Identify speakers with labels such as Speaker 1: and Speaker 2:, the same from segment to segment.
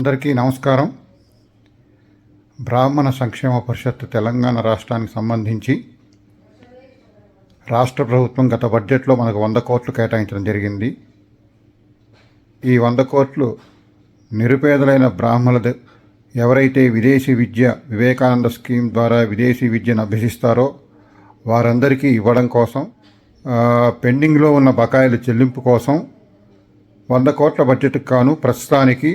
Speaker 1: అందరికీ నమస్కారం. బ్రాహ్మణ సంక్షేమ పరిషత్ తెలంగాణ రాష్ట్రానికి సంబంధించి రాష్ట్ర ప్రభుత్వం గత బడ్జెట్లో మనకు వంద కోట్లు కేటాయించడం జరిగింది. ఈ వంద కోట్లు నిరుపేదలైన బ్రాహ్మణులు ఎవరైతే విదేశీ విద్య వివేకానంద స్కీమ్ ద్వారా విదేశీ విద్యను అభ్యసిస్తారో వారందరికీ ఇవ్వడం కోసం పెండింగ్లో ఉన్న బకాయిల చెల్లింపు కోసం వంద కోట్ల బడ్జెట్కు కాను ప్రస్తుతానికి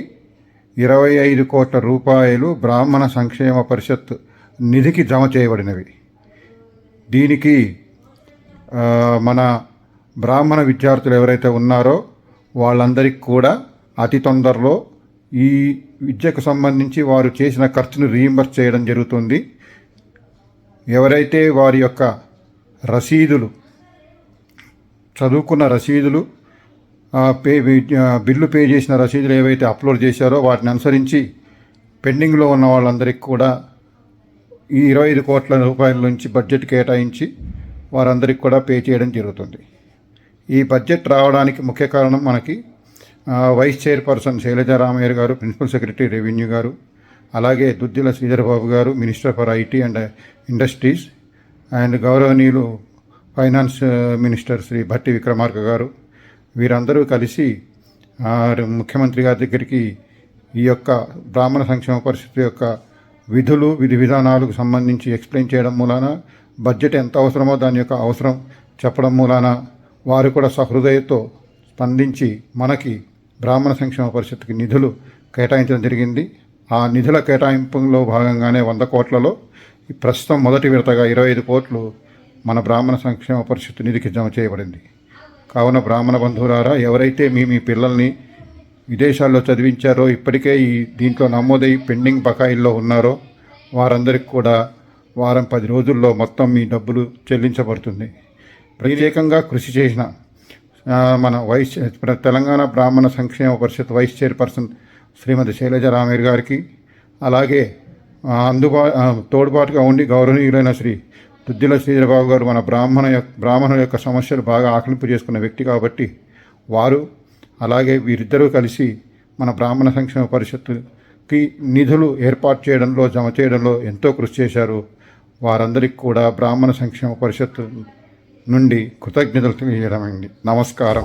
Speaker 1: ఇరవై ఐదు కోట్ల రూపాయలు బ్రాహ్మణ సంక్షేమ పరిషత్ నిధికి జమ చేయబడినవి. దీనికి మన బ్రాహ్మణ విద్యార్థులు ఎవరైతే ఉన్నారో వాళ్ళందరికీ కూడా అతి తొందరలో ఈ విద్యకు సంబంధించి వారు చేసిన ఖర్చును రీయింబర్స్ చేయడం జరుగుతుంది. ఎవరైతే వారి యొక్క రసీదులు చదువుకున్న రసీదులు పే బిల్లు పే చేసిన రసీదులు ఏవైతే అప్లోడ్ చేశారో వాటిని అనుసరించి పెండింగ్లో ఉన్న వాళ్ళందరికీ కూడా ఈ ఇరవై ఐదు కోట్ల రూపాయల నుంచి బడ్జెట్ కేటాయించి వారందరికీ కూడా పే చేయడం జరుగుతుంది. ఈ బడ్జెట్ రావడానికి ముఖ్య కారణం మనకి వైస్ చైర్పర్సన్ శైలజ రామయ్య గారు ప్రిన్సిపల్ సెక్రటరీ రెవెన్యూ గారు అలాగే దుద్దిల శ్రీధర్ బాబు గారు minister for IT and industries and గౌరవనీయులు ఫైనాన్స్ మినిస్టర్ శ్రీ భట్టి విక్రమార్క గారు వీరందరూ కలిసి ముఖ్యమంత్రి గారి దగ్గరికి ఈ యొక్క బ్రాహ్మణ సంక్షేమ పరిస్థితి యొక్క విధులు విధి విధానాలకు సంబంధించి ఎక్స్ప్లెయిన్ చేయడం మూలాన బడ్జెట్ ఎంత అవసరమో దాని యొక్క అవసరం చెప్పడం మూలాన వారు కూడా సహృదయతో స్పందించి మనకి బ్రాహ్మణ సంక్షేమ పరిషత్కి నిధులు కేటాయించడం జరిగింది. ఆ నిధుల కేటాయింపులో భాగంగానే వంద కోట్లలో ప్రస్తుతం మొదటి విడతగా ఇరవై ఐదు కోట్లు మన బ్రాహ్మణ సంక్షేమ పరిషత్ నిధికి జమ చేయబడింది. కావున బ్రాహ్మణ బంధువులారా ఎవరైతే మీ మీ పిల్లల్ని విదేశాల్లో చదివించారో ఇప్పటికే ఈ దీంట్లో నమోదై పెండింగ్ బకాయిల్లో ఉన్నారో వారందరికీ కూడా వారం పది రోజుల్లో మొత్తం మీ డబ్బులు చెల్లించబడుతుంది. ప్రత్యేకంగా కృషి చేసిన మన vice Telangana Brahmana Sankshema Parishad vice chairperson Shrimati Sailaja Ramer గారికి అలాగే అందుబా తోడ్పాటుగా ఉండి గౌరవనీయులైన శ్రీ దుద్దిల శ్రీధరబాబు గారు మన బ్రాహ్మణ యొక్క బ్రాహ్మణుల యొక్క సమస్యలు బాగా ఆకలింపు చేసుకున్న వ్యక్తి కాబట్టి వారు అలాగే వీరిద్దరూ కలిసి మన బ్రాహ్మణ సంక్షేమ పరిషత్తుకి నిధులు ఏర్పాటు చేయడంలో జమ చేయడంలో ఎంతో కృషి చేశారు. వారందరికీ కూడా బ్రాహ్మణ సంక్షేమ పరిషత్ నుండి కృతజ్ఞతలు తెలియజేయడమైంది. నమస్కారం.